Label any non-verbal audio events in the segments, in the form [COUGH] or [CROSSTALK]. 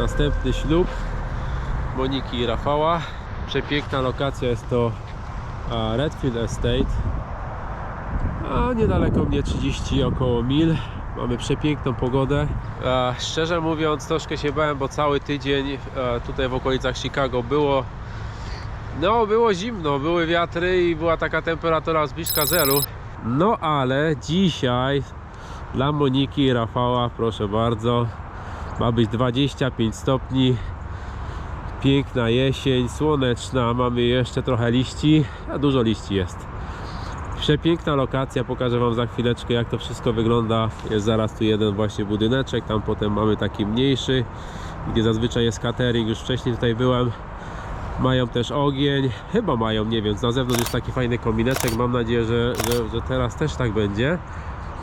Następny ślub Moniki i Rafała. Przepiękna lokacja jest to Redfield Estate. A niedaleko mnie 30 około mil. Mamy przepiękną pogodę. Szczerze mówiąc, troszkę się bałem, bo cały tydzień tutaj w okolicach Chicago było no, było zimno, były wiatry i była taka temperatura zbliżka zeru. No ale dzisiaj dla Moniki i Rafała, proszę bardzo, ma być 25 stopni. Piękna jesień, słoneczna, mamy jeszcze trochę liści, a dużo liści jest. Przepiękna lokacja, pokażę Wam za chwileczkę jak to wszystko wygląda. Jest zaraz tu jeden właśnie budyneczek, tam potem mamy taki mniejszy, gdzie zazwyczaj jest catering, już wcześniej tutaj byłem. Mają też ogień, chyba mają, nie wiem, na zewnątrz jest taki fajny komineczek, mam nadzieję, że, że, że teraz też tak będzie.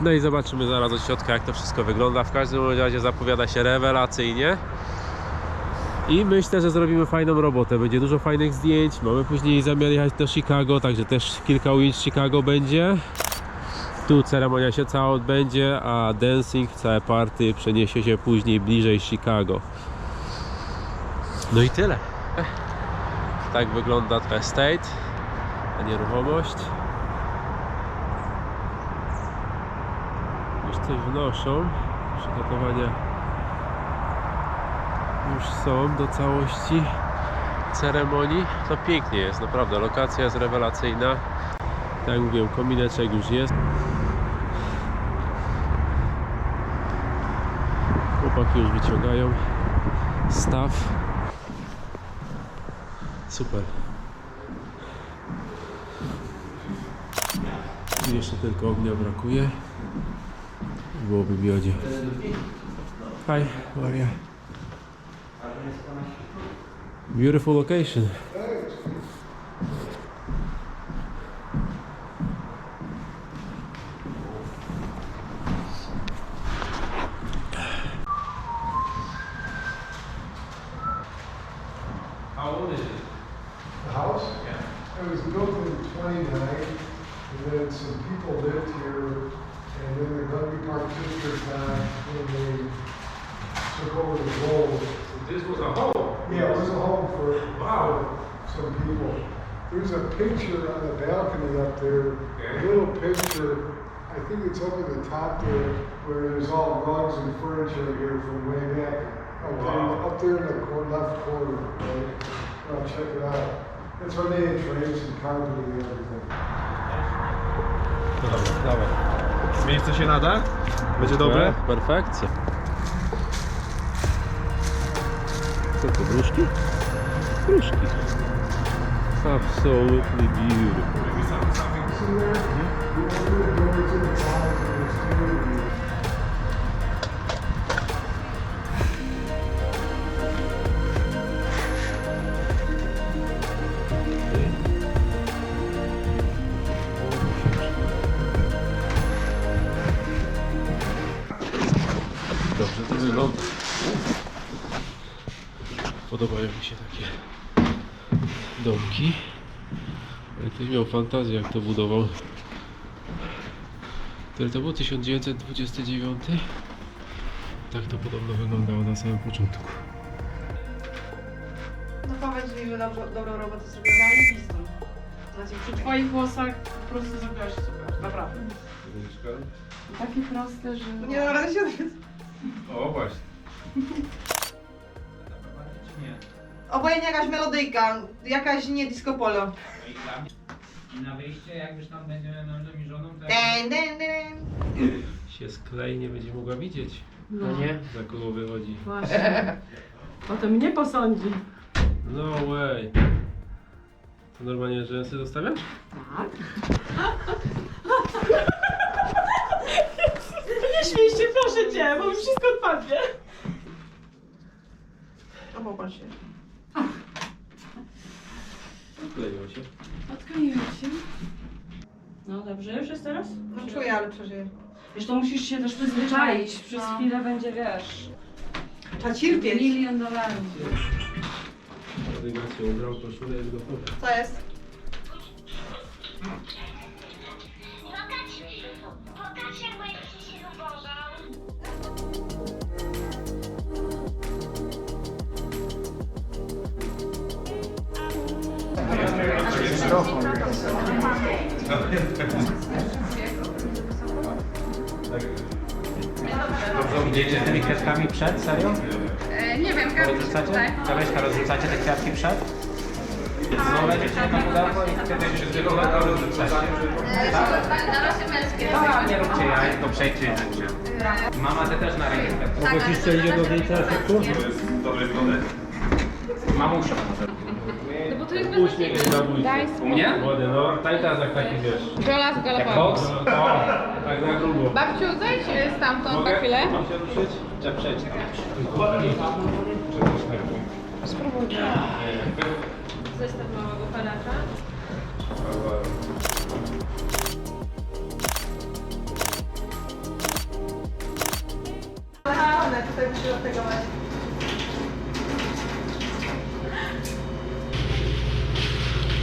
No i zobaczymy zaraz od środka jak to wszystko wygląda. W każdym razie zapowiada się rewelacyjnie. I myślę, że zrobimy fajną robotę. Będzie dużo fajnych zdjęć. Mamy później zamiar jechać do Chicago, także też kilka ujęć Chicago będzie. Tu ceremonia się cała odbędzie, a dancing, całe party przeniesie się później bliżej Chicago. No i tyle. Tak wygląda to estate, ta nieruchomość. Coś wnoszą. Przygotowania już są do całości ceremonii. To pięknie jest, naprawdę. Lokacja jest rewelacyjna. Tak jak mówiłem, komineczek już jest. Chłopaki już wyciągają staw. Super. I jeszcze tylko ognia brakuje. było w biodzie. Hi, how are you? Beautiful location. Took over the. This was a home. Yeah, it was a home for, Wow. some people. There's a picture on the balcony up there, a little picture, I think it's up at the top there, where there's all rugs and furniture here from way back. Up there, Wow. up there in the cor- left corner, right? Well, check it out. That's where they had drapes and carpeting and everything. Dobra, dawaj. Miejsce się nada? Będzie dobre? Perfekcja. Co to, gruszki? Gruszki. Absolutely beautiful. Dobrze to wygląda. Podobają mi się takie domki. Ale ktoś miał fantazję jak to budował. Tyle to było 1929. Tak to podobno wyglądało na samym początku. No powiedz mi, że dobrze, dobrą robotę zrobiłam, zajebistą. Znaczy, przy twoich włosach po prostu zrobiłaś super, naprawdę. Takie proste, że... Nie dam rady się O właśnie. [LAUGHS] Obojętnie jakaś melodyjka, jakaś nie disco polo. I na wyjście, jak już tam będziemy mężem i żoną, to Den, den, den. Się sklei, nie będzie mogła widzieć. No nie? Za kogo wychodzi. Właśnie. O to mnie posądzi. No way. To normalnie rzęsy zostawiasz? Tak. [LAUGHS] Nie śmiej się, proszę cię, bo mi wszystko odpadnie. O, popatrz się. Kleią się. Odkleiłem się. No dobrze, już jest teraz? No czuję, ale przeżyję. Wiesz, to musisz się też przyzwyczaić. Przez No. chwilę będzie, wiesz, Trzeba cierpieć. milion dolarów. Ubrał koszulę jest gotowe. Co jest? Idziecie z tymi kwiatkami przed, serio? E, nie wiem, Gabi, Rozrzucacie? tutaj. Kaweśka, rozrzucacie te kwiatki przed? No lecicie na pudełko i wtedy się pudełko rozrzucacie. Na razie męskie. A, nie róbcie jaj, tylko przejdźcie jednacie. Mama, ty też na rękę. Mogę ci jeszcze idzie do zdjęcia efektu? Mamusia może. No bo to jest Uśmiech zabójczy. U mnie? Młody, no. Tań teraz jak taki wiesz. Gola z Jak Galapagos. koks? O, tak na grubo. Babciu, zejdź e, stamtąd na chwilę. Mam się ruszyć? Czy przejdź? Zestaw małego palacza.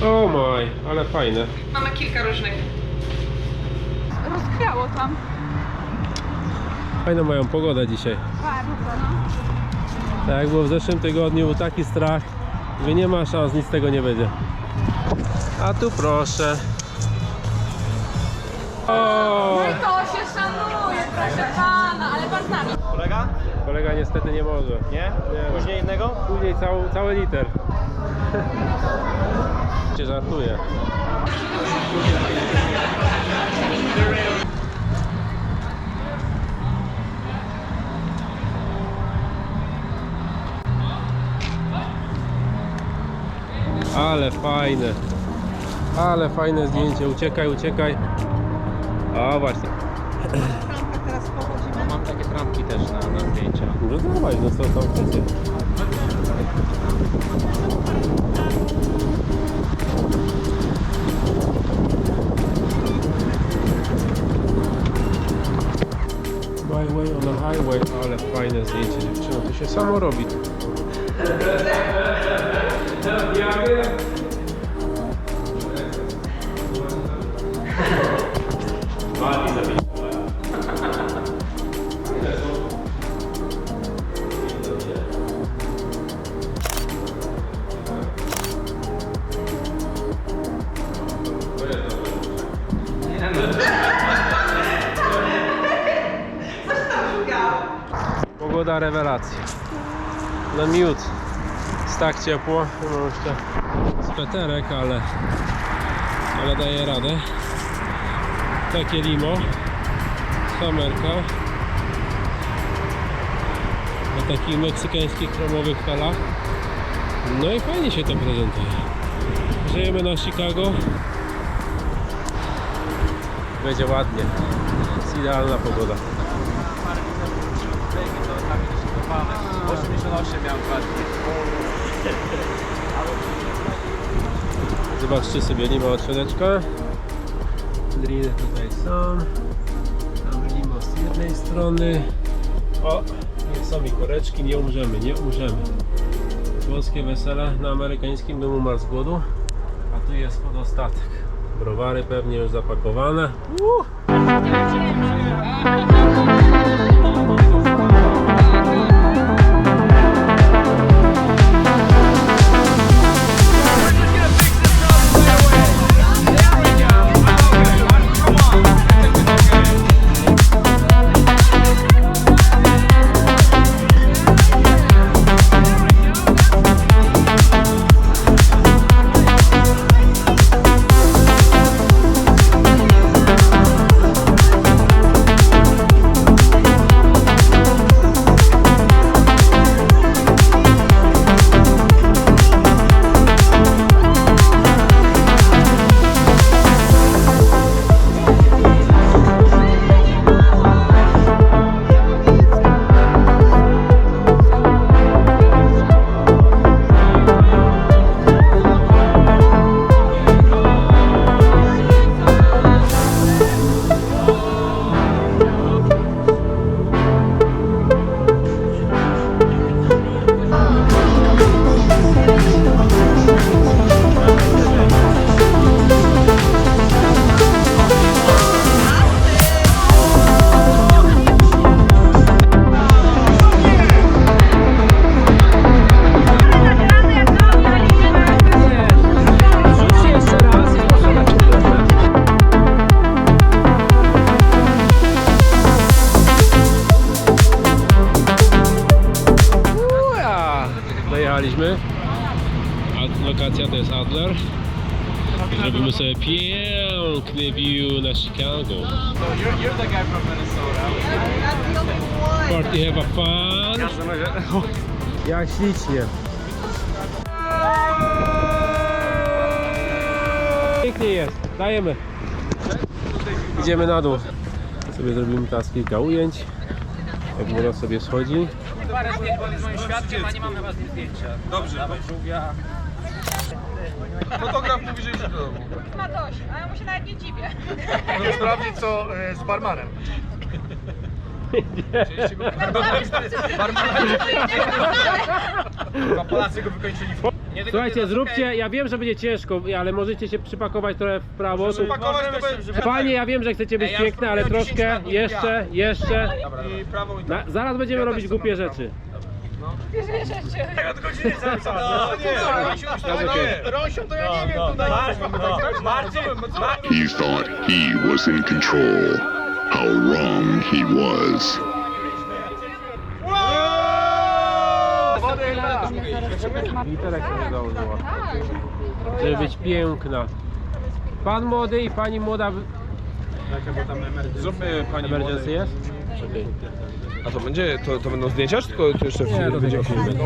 O maj, ale fajne. Mamy kilka różnych. Rozkwiało tam. Fajną mają pogodę dzisiaj. Tak jak było w zeszłym tygodniu, był taki strach, że nie ma szans, nic z tego nie będzie. A tu proszę. O! To się szanuje, proszę pana, ale pan z nami. Kolega? Kolega niestety nie może. Nie? Nie. Później innego? Później cały, cały liter. [LAUGHS] Cię żartuję. Ale fajne. Ale fajne zdjęcie. Uciekaj, uciekaj. O właśnie. Dawaj, no co tam chcecie? My way on highway, ale fajne zdjęcie dziewczyno, to się samo robi. Pogoda rewelacja. Na miód. Jest tak ciepło. Mam jeszcze sweterek, ale, ale daje radę. Takie limo. Samerka. Na takich meksykańskich chromowych falach. No i fajnie się to prezentuje. Żyjemy na Chicago. Będzie ładnie. Jest idealna pogoda. 88 miałem dwa. Zobaczcie sobie limo od środeczka. Driny tutaj są. Tam limo z jednej strony. O, nie są i koreczki, nie umrzemy, nie umrzemy. Polskie wesele na amerykańskim domu mar z głodu. A tu jest podostatek. Browary pewnie już zapakowane. Uh! Zrobimy sobie piękny view na Chicago. So you're, you're the guy from Minnesota. Party have a fun. [LAUGHS] Jak ślicznie. Pięknie jest. Dajemy. Idziemy na dół. Sobie zrobimy teraz kilka ujęć. Jak woda sobie schodzi. Parę zdjęć, bo jest moim świadkiem, a nie mamy was zdjęcia. Dobrze. Dawaj żółwia. Fotograf mówi, że idzie do domu. Ma dość, a ja mu się nawet nie dziwię. Może sprawdzić co e, z barmanem. [LAUGHS] Chyba Polacy go wykończyli. Nie tylko Słuchajcie, zróbcie, ja wiem, że będzie ciężko, ale możecie się przypakować trochę w prawo. Tu- Pakować to będzie... Panie, ja wiem, że chcecie być Ej, ja piękne, ale spróbuję 10 troszkę, lat, jeszcze, jeszcze. I prawą i Na, zaraz będziemy robić głupie rzeczy. Od godziny cały czas. No nie, Rąsiu, Jest okej. Rąsiu to ja nie wiem tutaj. Marcin, He thought he was in control. How wrong he was. Literek się założyła. Żeby być piękna. Pan młody i pani młoda. Zróbmy pani Emergency jest? Okej. A to będzie, to, to będą zdjęcia, czy tylko to jeszcze Nie, to będzie tylko film?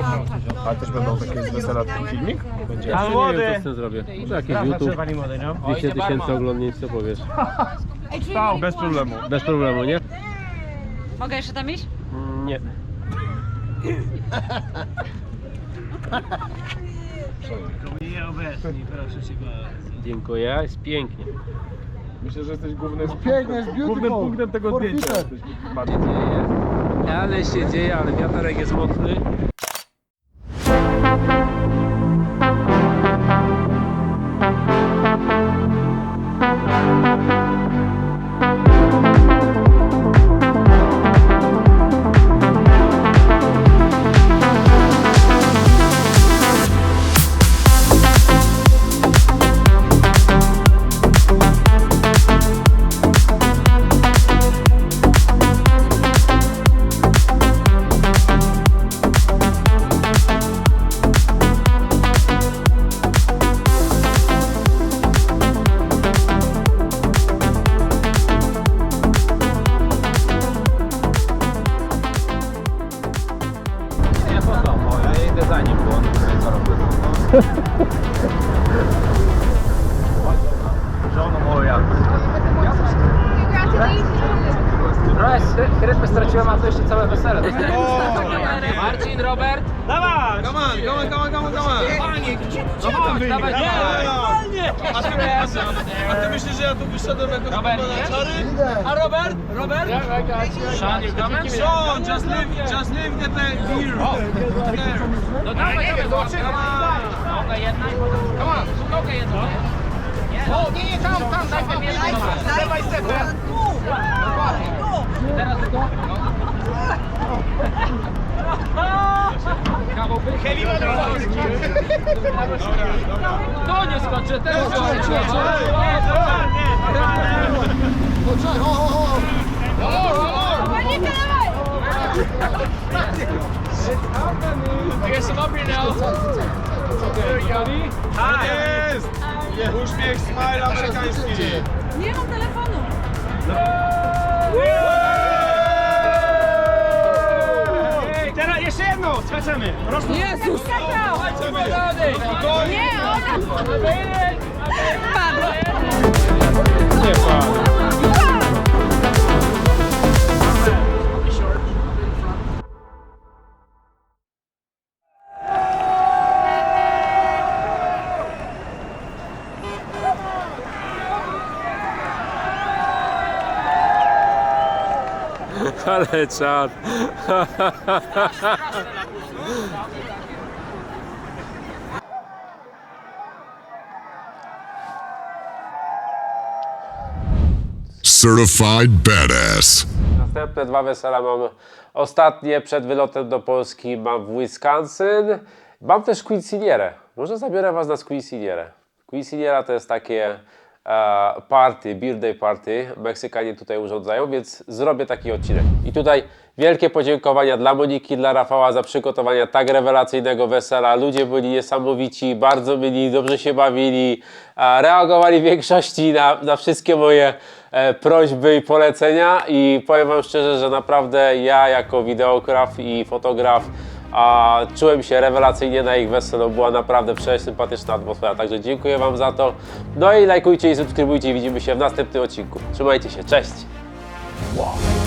Ale też będą takie z wesela filmik? Będzie. Ja nie wiem, co z tym zrobię. Może jakiś YouTube, pani młody, no. 200 tysięcy oglądnięć, co powiesz? Bez problemu. Bez problemu, nie? Mogę jeszcze tam iść? Mm, Nie. Nie obecni, proszę cię bardzo. Dziękuję, jest pięknie. Myślę, że jesteś głównym, głównym punktem tego zdjęcia. Ale się dzieje, ale wiaterek jest mocny. Trochę chrypy straciłem, a to jeszcze całe wesele. Marcin, Robert. Dawaj! Come on, come on, come on, come on, come on. Panie, gdzie no chodź, dawaj, dawaj. A ty, a ty myślisz, że ja tu wyszedłem jako Robert, na czary? A Robert? Robert? Sean, you coming? Sean, just leave, just leave the bag here. There. No dawaj, dawaj, zobaczymy. Nogę jedna i potem... Come on, nogę jedną. Nie? O, nie, nie, tam, tam, daj ten jeden. Dawaj, Stefan. Teraz tylko. Kawał by... Heavy To nie skończę, teraz skończę. Panikę, dawaj! Jest up here now. Tak! Uśmiech, smile amerykański. Nie mam telefonu. Jedno, skaczemy. Jezus! Nie, ona! Padła. Nie pan. Ale czad. Certified badass. Następne dwa wesela mam ostatnie przed wylotem do Polski mam w Wisconsin. Mam też Quinceanierę. Może zabiorę Was na Quinceanierę. Quinceaniera to jest takie party, birthday party Meksykanie tutaj urządzają, więc zrobię taki odcinek. I tutaj wielkie podziękowania dla Moniki, dla Rafała za przygotowanie tak rewelacyjnego wesela. Ludzie byli niesamowici, bardzo byli, dobrze się bawili, reagowali w większości na, na wszystkie moje e, prośby i polecenia i powiem Wam szczerze, że naprawdę ja jako wideograf i fotograf a czułem się rewelacyjnie na ich weselu, była naprawdę przesympatyczna atmosfera, także dziękuję Wam za to. No i lajkujcie i subskrybujcie i widzimy się w następnym odcinku. Trzymajcie się, cześć! Wow.